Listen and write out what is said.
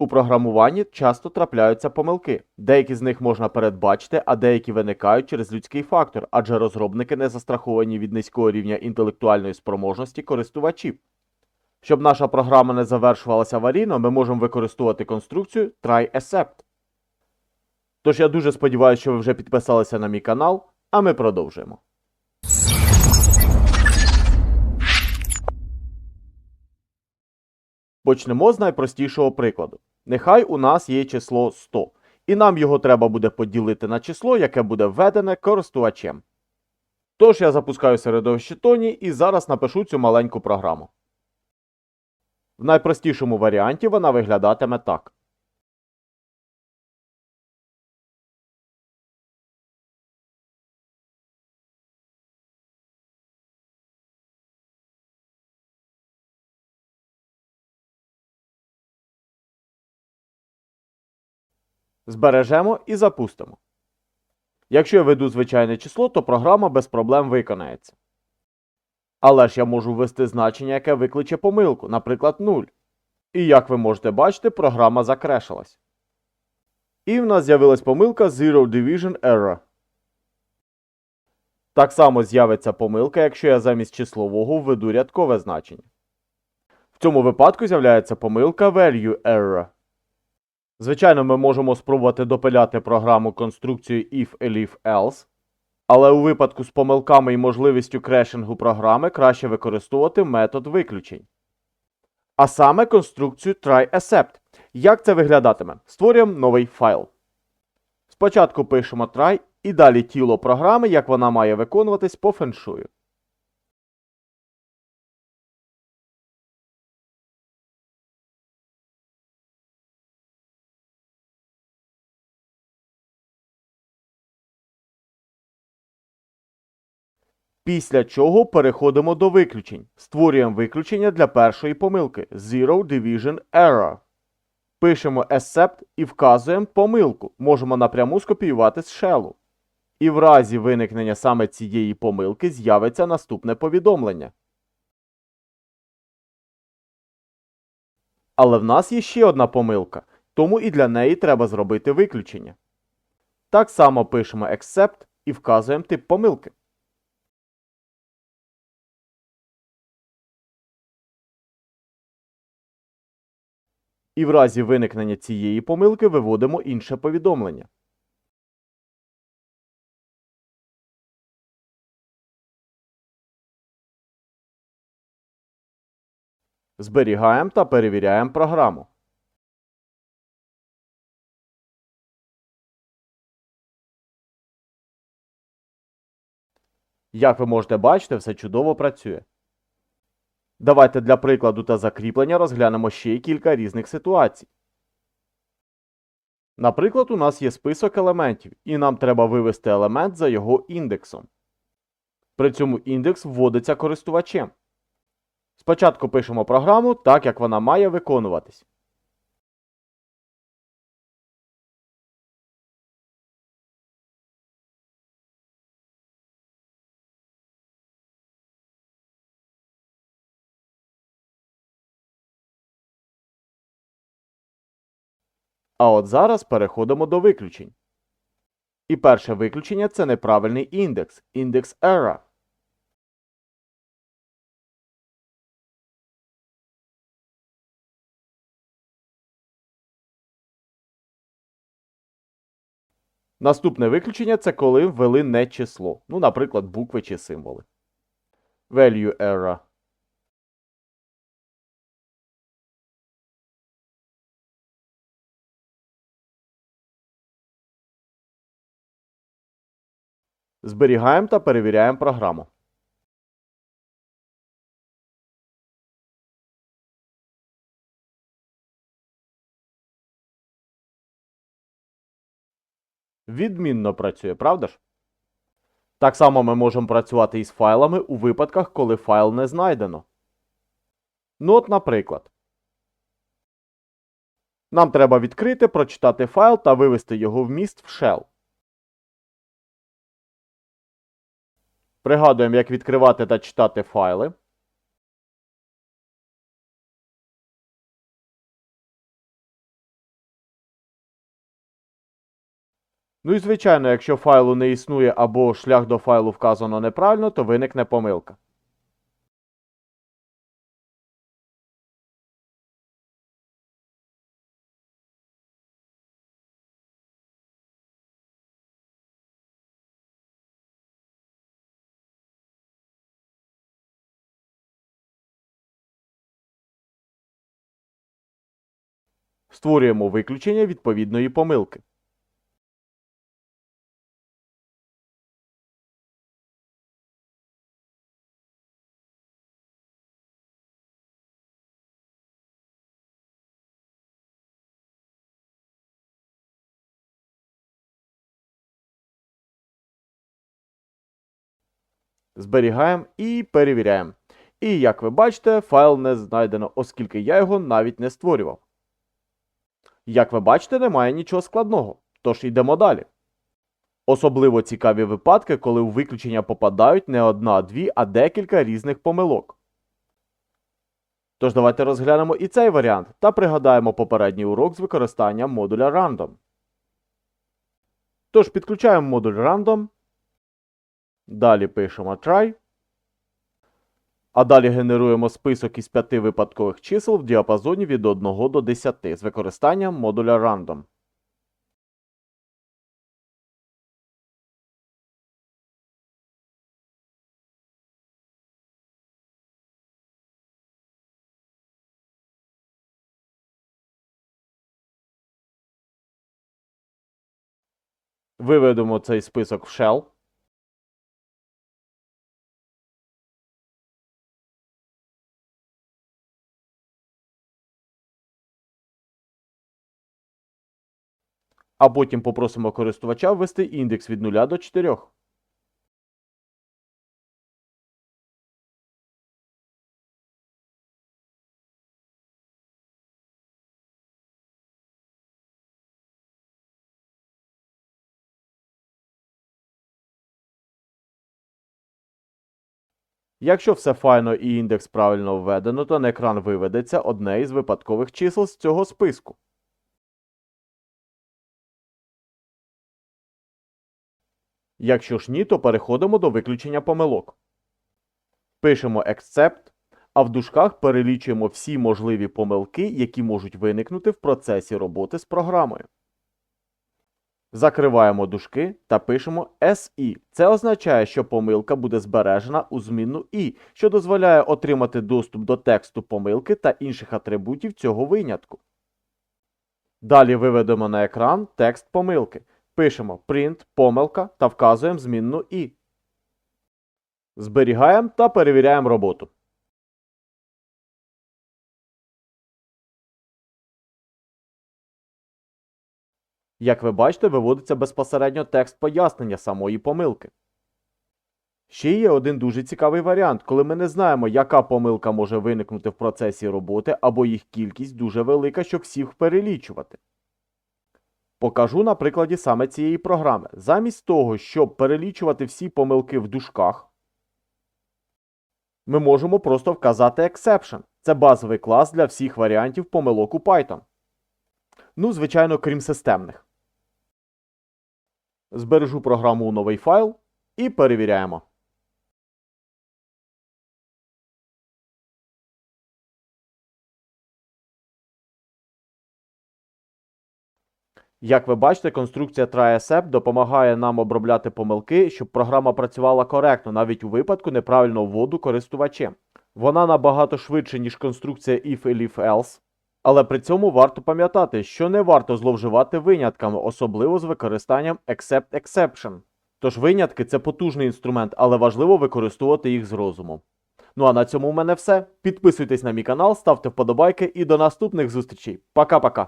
У програмуванні часто трапляються помилки. Деякі з них можна передбачити, а деякі виникають через людський фактор, адже розробники не застраховані від низького рівня інтелектуальної спроможності користувачів. Щоб наша програма не завершувалася аварійно, ми можемо використовувати конструкцію try-except. Тож я дуже сподіваюся, що ви вже підписалися на мій канал, а ми продовжуємо. Почнемо з найпростішого прикладу. Нехай у нас є число 100, і нам його треба буде поділити на число, яке буде введене користувачем. Тож я запускаю середовище Тоні і зараз напишу цю маленьку програму. В найпростішому варіанті вона виглядатиме так. Збережемо і запустимо. Якщо я веду звичайне число, то програма без проблем виконається. Але ж я можу ввести значення, яке викличе помилку, наприклад, 0. І як ви можете бачити, програма закрешилась. І в нас з'явилась помилка Zero Division Error. Так само з'явиться помилка, якщо я замість числового введу рядкове значення. В цьому випадку з'являється помилка Value Error. Звичайно, ми можемо спробувати допиляти програму конструкцією if, elif, else, але у випадку з помилками і можливістю крешингу програми краще використовувати метод виключень. А саме конструкцію try-except. Як це виглядатиме? Створюємо новий файл. Спочатку пишемо try і далі тіло програми, як вона має виконуватись по феншую. Після чого переходимо до виключень. Створюємо виключення для першої помилки Zero Division Error. Пишемо except і вказуємо помилку. Можемо напряму скопіювати з шелу. І в разі виникнення саме цієї помилки з'явиться наступне повідомлення. Але в нас є ще одна помилка, тому і для неї треба зробити виключення. Так само пишемо except і вказуємо тип помилки. І в разі виникнення цієї помилки виводимо інше повідомлення. Зберігаємо та перевіряємо програму. Як ви можете бачити, все чудово працює. Давайте для прикладу та закріплення розглянемо ще й кілька різних ситуацій. Наприклад, у нас є список елементів, і нам треба вивести елемент за його індексом. При цьому індекс вводиться користувачем. Спочатку пишемо програму так, як вона має виконуватись. А от зараз переходимо до виключень. І перше виключення це неправильний індекс, індекс error. Наступне виключення це коли ввели не число. Ну, наприклад, букви чи символи. Value error. Зберігаємо та перевіряємо програму. Відмінно працює, правда ж? Так само ми можемо працювати із файлами у випадках, коли файл не знайдено. Ну от, наприклад. Нам треба відкрити, прочитати файл та вивести його вміст в shell. Пригадуємо, як відкривати та читати файли. Ну і, звичайно, якщо файлу не існує або шлях до файлу вказано неправильно, то виникне помилка. Створюємо виключення відповідної помилки. Зберігаємо і перевіряємо. І як ви бачите, файл не знайдено, оскільки я його навіть не створював. Як ви бачите, немає нічого складного, тож йдемо далі. Особливо цікаві випадки, коли у виключення попадають не одна-дві, а декілька різних помилок. Тож давайте розглянемо і цей варіант та пригадаємо попередній урок з використанням модуля Random. Тож підключаємо модуль Random. Далі пишемо try. А далі генеруємо список із п'яти випадкових чисел в діапазоні від 1 до 10 з використанням модуля Random. Виведемо цей список в shell. А потім попросимо користувача ввести індекс від 0 до 4. Якщо все файно і індекс правильно введено, то на екран виведеться одне із випадкових чисел з цього списку. Якщо ж ні, то переходимо до виключення помилок. Пишемо except, а в дужках перелічуємо всі можливі помилки, які можуть виникнути в процесі роботи з програмою. Закриваємо дужки та пишемо SI. Це означає, що помилка буде збережена у змінну I, що дозволяє отримати доступ до тексту помилки та інших атрибутів цього винятку. Далі виведемо на екран текст помилки. Пишемо print помилка та вказуємо змінну i. Зберігаємо та перевіряємо роботу. Як ви бачите, виводиться безпосередньо текст пояснення самої помилки. Ще є один дуже цікавий варіант, коли ми не знаємо, яка помилка може виникнути в процесі роботи, або їх кількість дуже велика, щоб всіх перелічувати. Покажу на прикладі саме цієї програми. Замість того, щоб перелічувати всі помилки в дужках, ми можемо просто вказати exception. Це базовий клас для всіх варіантів помилок у Python. Ну, звичайно, крім системних. Збережу програму у новий файл і перевіряємо. Як ви бачите, конструкція TryAccept допомагає нам обробляти помилки, щоб програма працювала коректно, навіть у випадку неправильного вводу користувачем. Вона набагато швидше, ніж конструкція if elif else, але при цьому варто пам'ятати, що не варто зловживати винятками, особливо з використанням except exception. Тож винятки це потужний інструмент, але важливо використовувати їх з розумом. Ну а на цьому в мене все. Підписуйтесь на мій канал, ставте вподобайки і до наступних зустрічей. Пока-пока.